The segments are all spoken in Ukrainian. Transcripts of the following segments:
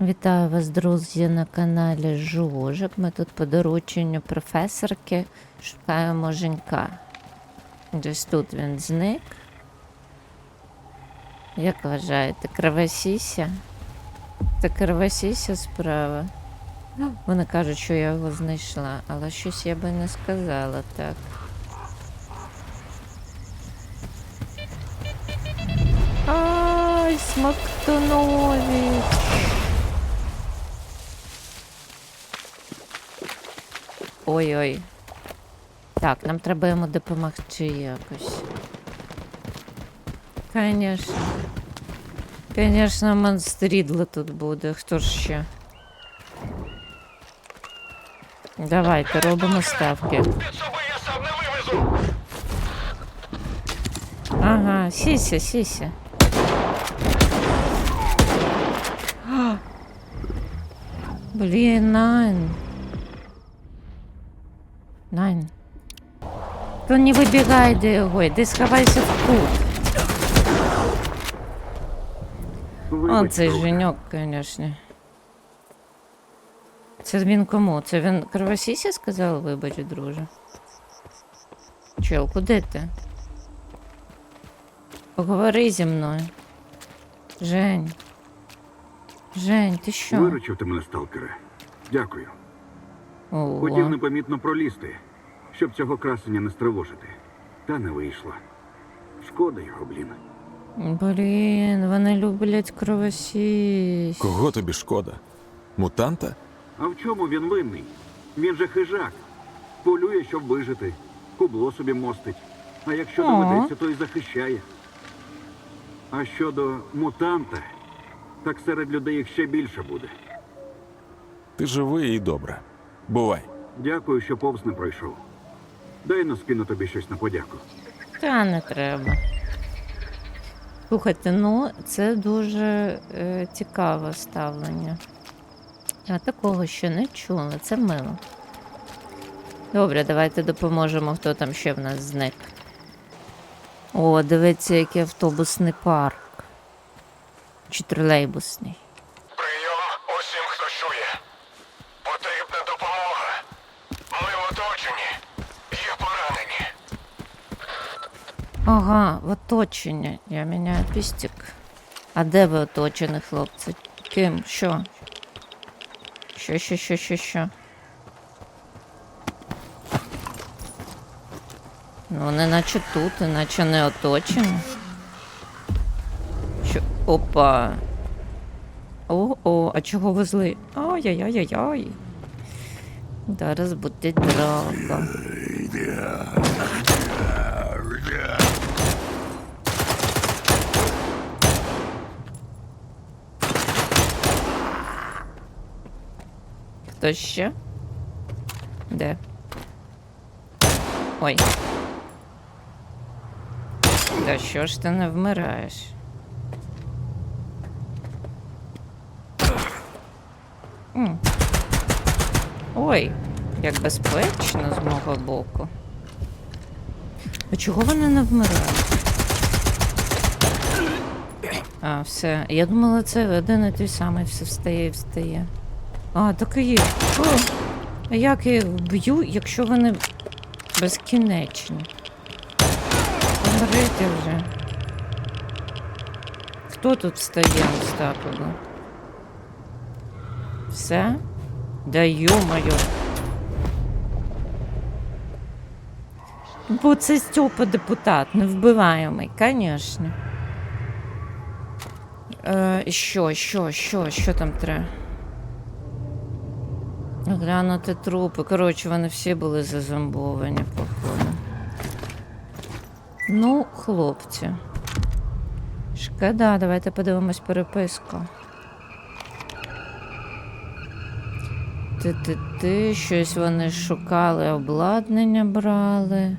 Вітаю вас, друзі, на каналі Жужик. Ми тут по дорученню професорки шукаємо Женька. Десь тут він зник. Як вважаєте, кровосіся? Це кровосіся справа. Вони кажуть, що я його знайшла, але щось я би не сказала так. Ай, смоктунович! Ой-ой. Так, нам треба йому допомогти якось. Конечно. Конечно, монстрідло тут буде. Хто ж ще? Давайте робимо ставки. Ага, сіся, сіся. Блін. Найн. То не вибігай до його, йди сховайся в кут. О, цей женьок, звісно. Це він кому? Це він кровосісі сказав, вибач, друже. Чел, куди ти? Поговори зі мною. Жень. Жень, ти що? Виручив ти мене, сталкере. Дякую. Ого. Хотів непомітно пролізти, щоб цього красення не стривожити. Та не вийшло. Шкода його, блін. Блін, вони люблять кровосісь. Кого тобі шкода? Мутанта? А в чому він винний? Він же хижак. Полює, щоб вижити. Кубло собі мостить. А якщо Ага. доведеться, то й захищає. А щодо мутанта, так серед людей їх ще більше буде. Ти живий і добре. Бувай. Дякую, що повз не пройшов. Дай но скину тобі щось на подяку. Та не треба. Слухайте, ну це дуже е, цікаве ставлення. Я такого ще не чула, це мило. Добре, давайте допоможемо, хто там ще в нас зник. О, дивіться, який автобусний парк. Чи тролейбусний. Прийом усім, хто чує. Потрібна допомога. Ми в оточенні. Є поранені. Ага, в оточенні. Я міняю пістик. А де ви оточені, хлопці? Ким? Що? Що, що, що, що, що? Ну, вони наче тут, іначе не оточені. Що? Опа. О-о, а чого ви зли? Ай-яй-яй-яй. Зараз буде драка. Хто ще? Де? Ой. Та що ж ти не вмираєш? Ой, як безпечно з мого боку. А чого вони не вмирають? А, все. Я думала, це один і той самий все встає і встає. А, так і є. А як я їх б'ю, якщо вони безкінечні? Говорите вже. Хто тут встає ось? Все? Да ё-моё. Бо це Степа депутат, невбиваємий, звісно. Е, що, що, що, що там треба? Глянути трупи. Коротше, вони всі були зазомбовані, походу. Ну, хлопці. Шкода, давайте подивимось переписку. Ти-ти-ти, щось вони шукали, обладнання брали.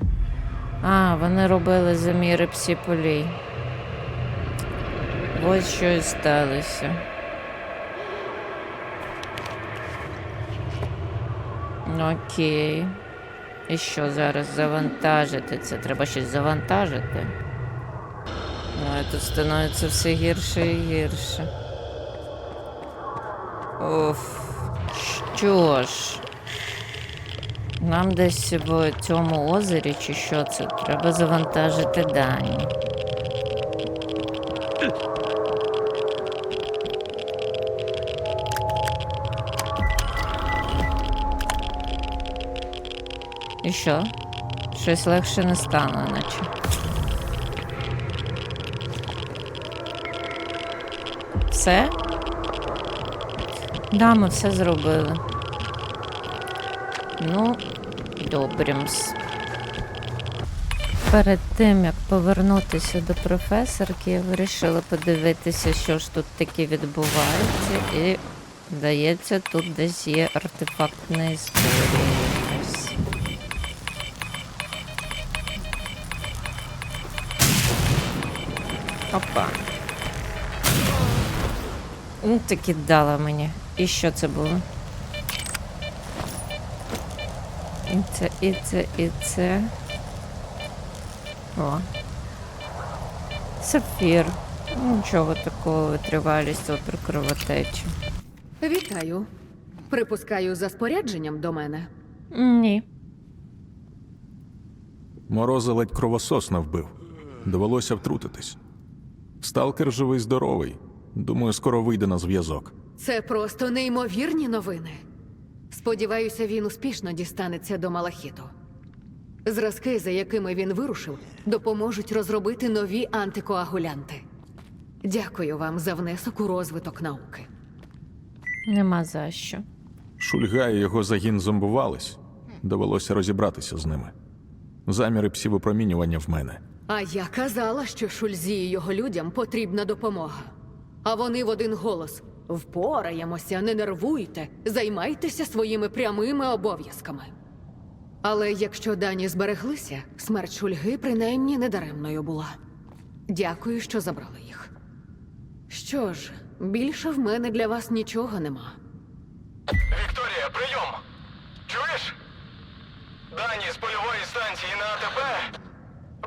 А, вони робили заміри псіполій. Ось що і сталося. Окей. І що зараз завантажити? Це треба щось завантажити. Ну, а тут становиться все гірше і гірше. Оф. Що ж? Нам десь в цьому озері чи що це? Треба завантажити дані. І що? Щось легше не стане, наче. Все? Да, ми все зробили. Ну, добрімс. Перед тим, як повернутися до професорки, я вирішила подивитися, що ж тут таке відбувається, і, здається, тут десь є артефактна історія. Опа. Ну, таки дала мені. І що це було? І це, і це, і це. О. Сапфір. Нічого такого витривалість опір кровотечі. Вітаю. Припускаю за спорядженням до мене. Ні. Мороза ледь кровосос вбив. Довелося втрутитись. Сталкер живий здоровий. Думаю, скоро вийде на зв'язок. Це просто неймовірні новини. Сподіваюся, він успішно дістанеться до Малахіту. Зразки, за якими він вирушив, допоможуть розробити нові антикоагулянти. Дякую вам за внесок у розвиток науки. Нема за що. Шульга і його загін зомбувались. Довелося розібратися з ними. Заміри псівопромінювання в мене. А я казала, що Шульзі і його людям потрібна допомога. А вони в один голос: впораємося, не нервуйте, займайтеся своїми прямими обов'язками. Але якщо дані збереглися, смерть Шульги принаймні недаремною була. Дякую, що забрали їх. Що ж, більше в мене для вас нічого нема. Вікторія, прийом! Чуєш? Дані з польової станції на АТП.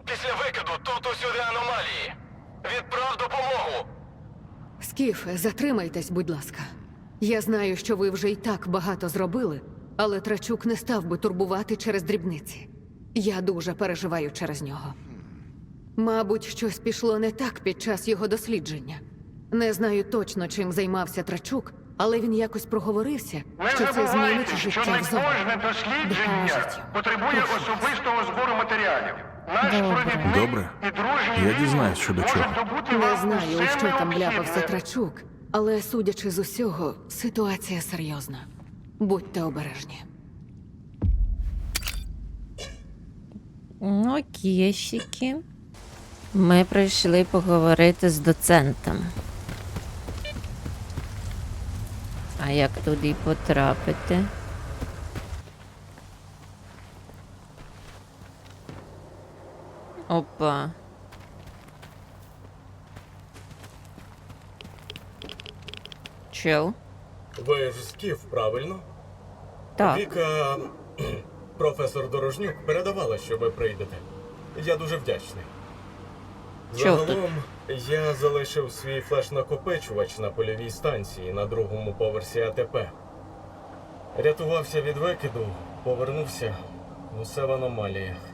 Після викиду тут усюди аномалії. Відправ допомогу. Скіфе, затримайтесь, будь ласка. Я знаю, що ви вже й так багато зробили, але Трачук не став би турбувати через дрібниці. Я дуже переживаю через нього. Мабуть, щось пішло не так під час його дослідження. Не знаю точно, чим займався Трачук, але він якось проговорився, Не що це змінить забувайте, що не кожне дослідження потребує особистого збору матеріалів. Добре. Добре. Я дізнаюсь, що до чого. Не знаю, у що там ляпався Трачук, але судячи з усього, ситуація серйозна. Будьте обережні. Ну, окейщики. Ми прийшли поговорити з доцентом. А як туди потрапити? Опа. Чел? Ви ж скіф, правильно? Так. Віка, професор Дорожнюк передавала, що ви прийдете. Я дуже вдячний. Тут? Загалом, я залишив свій флеш-накопичувач на польовій станції на другому поверсі АТП. Рятувався від викиду, повернувся усе в аномаліях.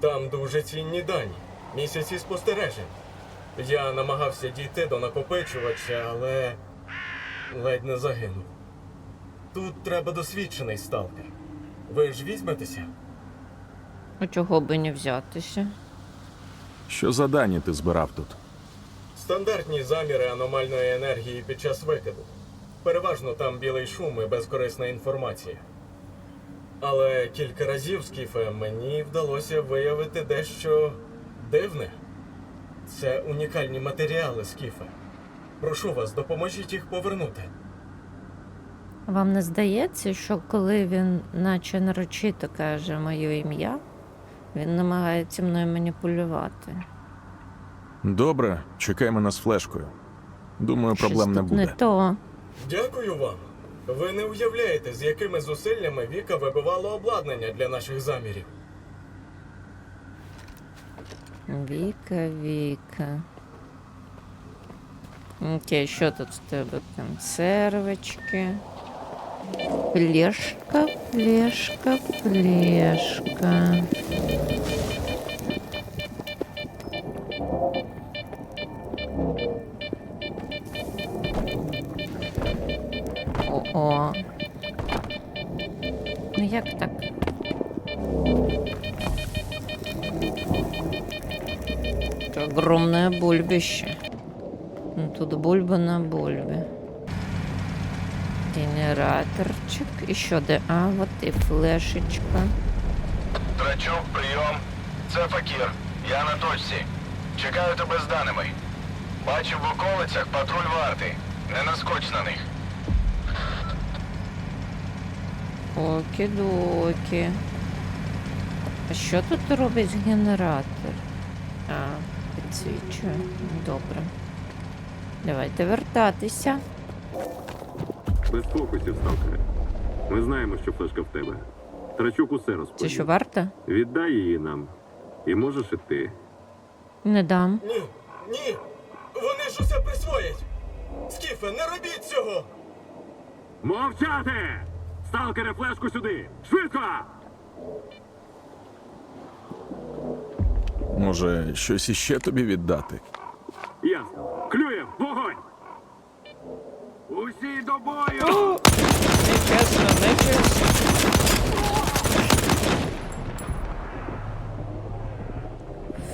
Там дуже цінні дані, місяці спостережень. Я намагався дійти до накопичувача, але ледь не загинув. Тут треба досвідчений сталкер. Ви ж візьметеся? А чого би не взятися? Що за дані ти збирав тут? Стандартні заміри аномальної енергії під час викиду. Переважно там білий шум і безкорисна інформація. Але кілька разів, Скіфе, мені вдалося виявити дещо дивне. Це унікальні матеріали, Скіфе. Прошу вас, допоможіть їх повернути. Вам не здається, що коли він наче нарочито каже моє ім'я, він намагається мною маніпулювати. Добре, чекай мене з флешкою. Думаю, Щось проблем не тут буде. Не то. Дякую вам. Ви не уявляєте, з якими зусиллями Віка вибивала обладнання для наших замірів. Віка, Віка. Окей, що тут в тебе? Консервочки. Флешка, флешка, флешка. Як так? Это огромное бульбище. Ну, тут бульба на бульбе. Генераторчик. Еще да. А, вот и флешечка. Трачук, прийом. Це Факір. Я на точці. Чекаю тебе з даними. Бачив в околицях патруль варти. Не наскоч на них. Окі-докі. А що тут робить генератор? А, підсвічує. Добре. Давайте вертатися. Без фокусів, сталкере. Ми знаємо, що флешка в тебе. Трачук усе Це розповів. що варта? Віддай її нам. І можеш іти. Не дам. Ні, ні! Вони ж усе присвоять! Скіфе, не робіть цього! Мовчати! Сталкере, флешку сюди! Швидко! Може, щось іще тобі віддати? Ясно. Клюєм! Вогонь! Усі до бою! Нечесно, нечесно.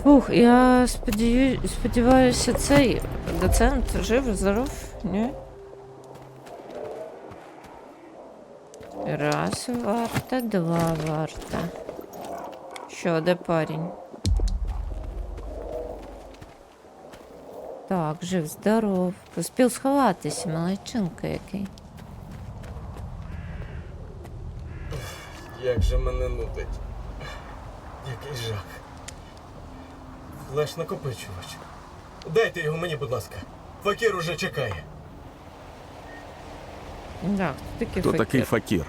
Фух, я сподіваюся, цей доцент жив, здоров, ні? Раз варта, два варта. Що, де парень? Так, жив, здоров. Успів сховатися, молодчинка який. Як же мене нудить. Який жах. Флеш накопичувач. Дайте його мені, будь ласка. Факір уже чекає. Да, хто такий Хто такий факір?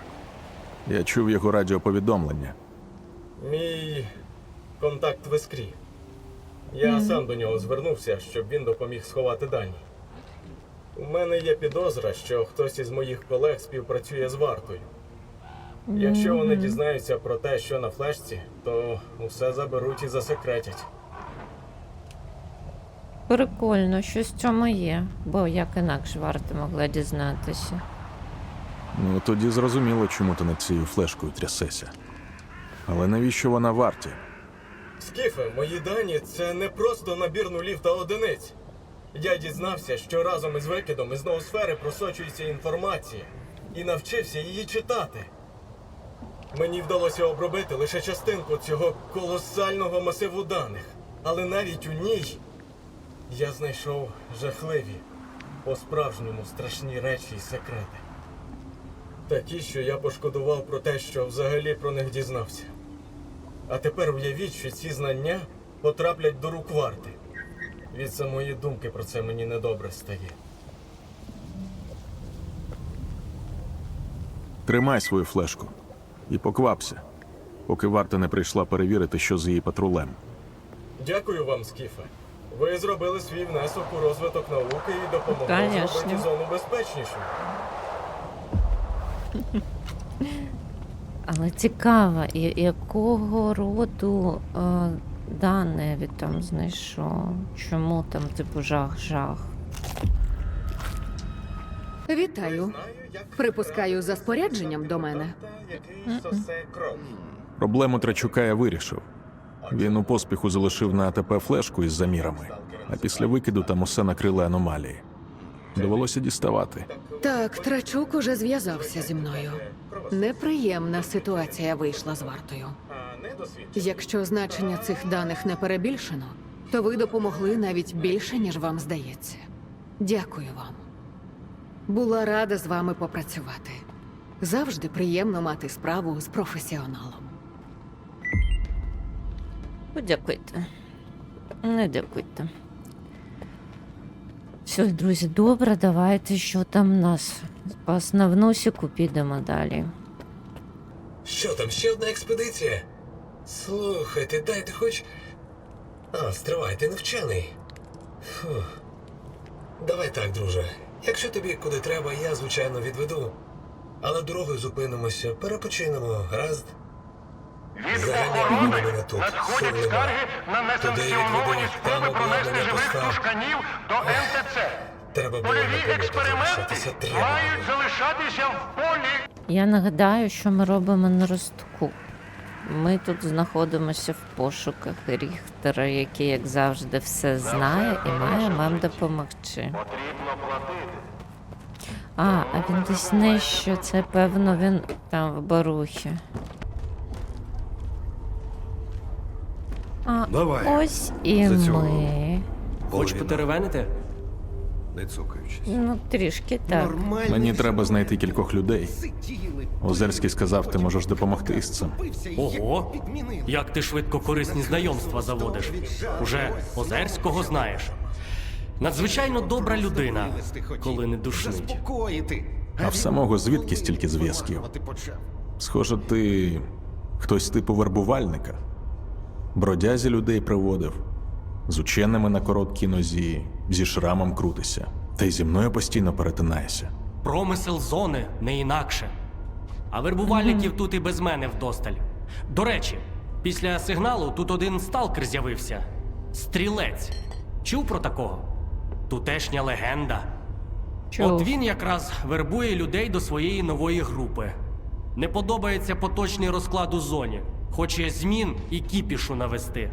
Я чув його радіоповідомлення. Мій контакт в іскрі. Я сам до нього звернувся, щоб він допоміг сховати дані. У мене є підозра, що хтось із моїх колег співпрацює з вартою. Якщо вони дізнаються про те, що на флешці, то усе заберуть і засекретять. Прикольно, щось в цьому є, бо як інакше варто могла дізнатися. Ну, тоді зрозуміло, чому ти над цією флешкою трясешся. Але навіщо вона варті? Скіфе, мої дані це не просто набір нулів та одиниць. Я дізнався, що разом із викидом із ноосфери просочується інформація і навчився її читати. Мені вдалося обробити лише частинку цього колосального масиву даних, але навіть у ній я знайшов жахливі, по-справжньому страшні речі і секрети. Такі, що я пошкодував про те, що взагалі про них дізнався. А тепер уявіть, що ці знання потраплять до рук варти. Від самої думки про це мені недобре стає. Тримай свою флешку і поквапся, поки варта не прийшла перевірити, що з її патрулем. Дякую вам, Скіфе. Ви зробили свій внесок у розвиток науки і допомогли Конечно. зробити зону безпечнішою. Але цікаво, якого роду е, дане він там знайшов? Чому там типу жах-жах? Вітаю. Припускаю, за спорядженням до мене. Проблему Трачука я вирішив. Він у поспіху залишив на АТП флешку із замірами, а після викиду там усе накрили аномалії. Довелося діставати. Так, Трачук уже зв'язався зі мною. Неприємна ситуація вийшла з вартою. Якщо значення цих даних не перебільшено, то ви допомогли навіть більше, ніж вам здається. Дякую вам. Була рада з вами попрацювати. Завжди приємно мати справу з професіоналом. Подякуйте. Не дякуйте. Все, друзі, добре, давайте, що там в нас. По основнусіку підемо далі. Що там, ще одна експедиція? Слухайте, дайте хоч. А, стривайте, не вчений. Фух. Давай так, друже. Якщо тобі куди треба, я, звичайно, відведу. Але дорогою зупинимося, перепочинемо, гаразд. Від охорони надходять скарги на несанкціоновані спроби пронести живих тушканів до НТЦ. Польові експерименти мають залишатися в полі. Я нагадаю, що ми робимо на ростку. Ми тут знаходимося в пошуках Ріхтера, який, як завжди, все знає і має нам допомогти. Потрібно платити. А, а він десь нижче, це певно він там в барухі. А Давай. ось і За цього. ми. Хоч потеревенити? Не цукаючись. Ну, трішки так. Мені треба знайти кількох людей. Озерський сказав, ти можеш допомогти з цим. Ого! Як ти швидко корисні знайомства заводиш. Уже Озерського знаєш. Надзвичайно добра людина, коли не. Заспокоїти. А в самого звідки стільки зв'язків? Ти почав. Схоже, ти хтось типу вербувальника. Бродязі людей приводив, з ученими на короткій нозі, зі шрамом крутися. Та й зі мною постійно перетинаєшся. Промисел зони не інакше. А вербувальників тут і без мене вдосталь. До речі, після сигналу тут один сталкер з'явився. Стрілець. Чув про такого? Тутешня легенда. Чув. От він якраз вербує людей до своєї нової групи. Не подобається поточний розклад у зоні. Хоче змін і кіпішу навести.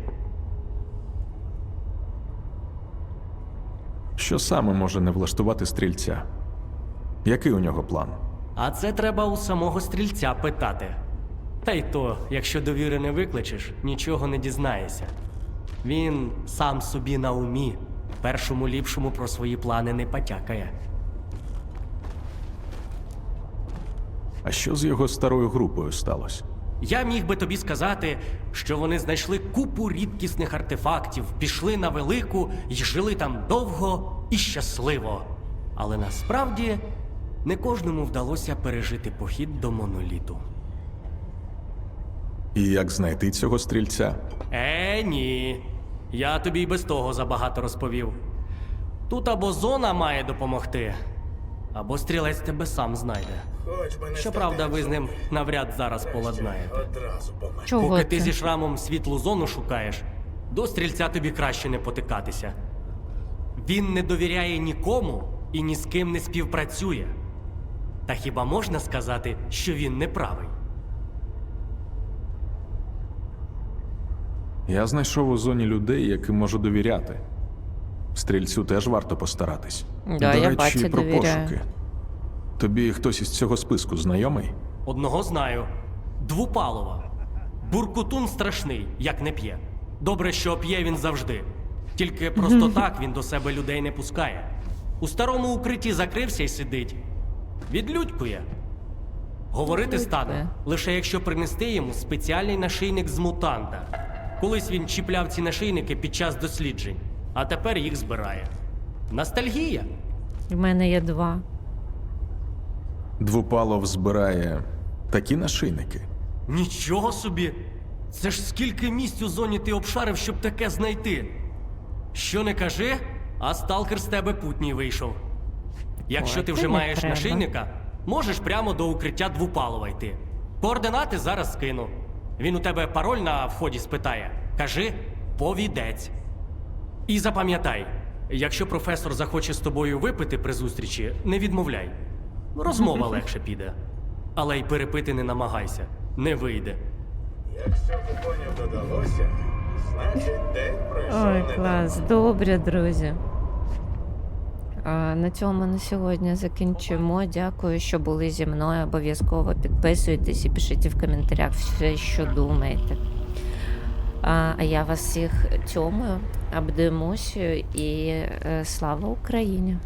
Що саме може не влаштувати стрільця? Який у нього план? А це треба у самого стрільця питати. Та й то, якщо довіри не викличеш, нічого не дізнаєшся. Він сам собі на умі, першому ліпшому про свої плани не потякає. А що з його старою групою сталося? Я міг би тобі сказати, що вони знайшли купу рідкісних артефактів, пішли на велику і жили там довго і щасливо. Але насправді не кожному вдалося пережити похід до моноліту. І як знайти цього стрільця? Е, ні. Я тобі й без того забагато розповів. Тут або зона має допомогти, або стрілець тебе сам знайде. Хоч би не Щоправда, ви з ним навряд зараз поладнаєте. Одразу помер. Чого Поки ти це? зі шрамом світлу зону шукаєш, до стрільця тобі краще не потикатися. Він не довіряє нікому і ні з ким не співпрацює. Та хіба можна сказати, що він не правий? Я знайшов у зоні людей, яким можу довіряти. Стрільцю теж варто постаратись. Да, До я речі, бачу, про довіряю. пошуки. Тобі хтось із цього списку знайомий? Одного знаю. Двупалова. Буркутун страшний, як не п'є. Добре, що п'є він завжди. Тільки просто так він до себе людей не пускає. У старому укритті закрився і сидить. Відлюдькує. Говорити стане, лише якщо принести йому спеціальний нашийник з мутанта. Колись він чіпляв ці нашийники під час досліджень, а тепер їх збирає. Ностальгія. У мене є два. Двупалов збирає такі нашийники. Нічого собі! Це ж скільки місць у зоні ти обшарив, щоб таке знайти. Що не кажи, а сталкер з тебе путній вийшов. Якщо Ой, ти вже не маєш треба. нашийника, можеш прямо до укриття двупалова йти. Координати зараз скину. Він у тебе пароль на вході спитає. Кажи повідець. І запам'ятай, якщо професор захоче з тобою випити при зустрічі, не відмовляй. Розмова легше піде. Але й перепити не намагайся, не вийде. Якщо купонів додалося, значить день пройшов Ой, не клас, добре, друзі. А, на цьому на сьогодні закінчимо. Дякую, що були зі мною. Обов'язково підписуйтесь і пишіть в коментарях все, що думаєте. А, я вас всіх цьому обдимусь і е, слава Україні!